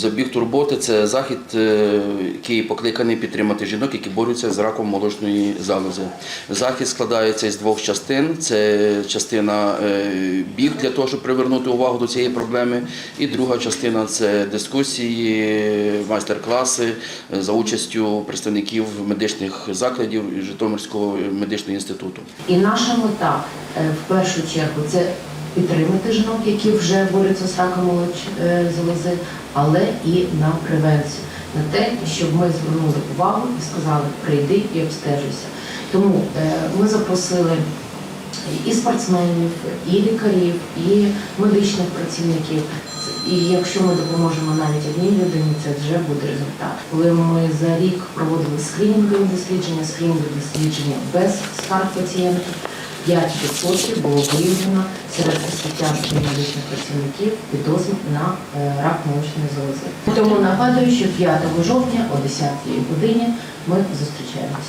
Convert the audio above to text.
Забіг турботи це захід, е, який покликаний підтримати жінок, які борються з раком молочної залози. Захід складається із двох частин: це частина е, біг для того, щоб привернути увагу до цієї проблеми, і друга частина це дискусії, майстер-класи е, за участю представників медичних закладів Житомирського медичного інституту. І наша мета в першу чергу це підтримати жінок, які вже борються з раком залози, але і на превенцію, на те, щоб ми звернули увагу і сказали, прийди і обстежуйся. Тому е, ми запросили і спортсменів, і лікарів, і медичних працівників. І якщо ми допоможемо навіть одній людині, це вже буде результат. Коли ми за рік проводили скринінгові дослідження, скринінгові дослідження без скарг пацієнтів, 5% було виявлено серед освітянських медичних працівників підозрів на е, рак молочної залози. Тому нагадую, що 5 жовтня о 10 годині ми зустрічаємося.